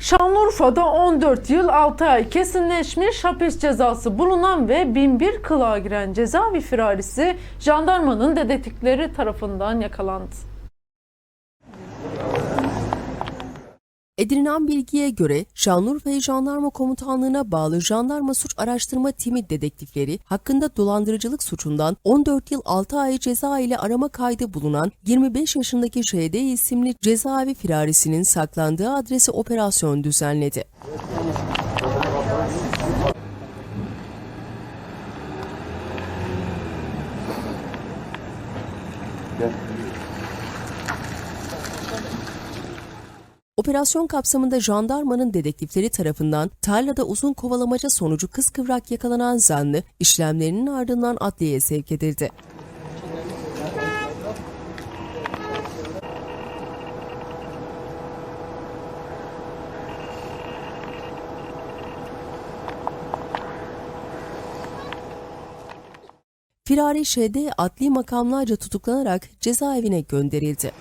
Şanlıurfa'da 14 yıl 6 ay kesinleşmiş hapis cezası bulunan ve 1001 kılığa giren cezaevi firarisi jandarmanın dedektifleri tarafından yakalandı. Edinilen bilgiye göre Şanlıurfa Jandarma Komutanlığı'na bağlı Jandarma Suç Araştırma Timi dedektifleri hakkında dolandırıcılık suçundan 14 yıl 6 ay ceza ile arama kaydı bulunan 25 yaşındaki ŞD isimli cezaevi firarisinin saklandığı adrese operasyon düzenledi. Operasyon kapsamında jandarmanın dedektifleri tarafından tarlada uzun kovalamaca sonucu kıskıvrak yakalanan zanlı işlemlerinin ardından adliyeye sevk edildi. Firari ŞD adli makamlarca tutuklanarak cezaevine gönderildi.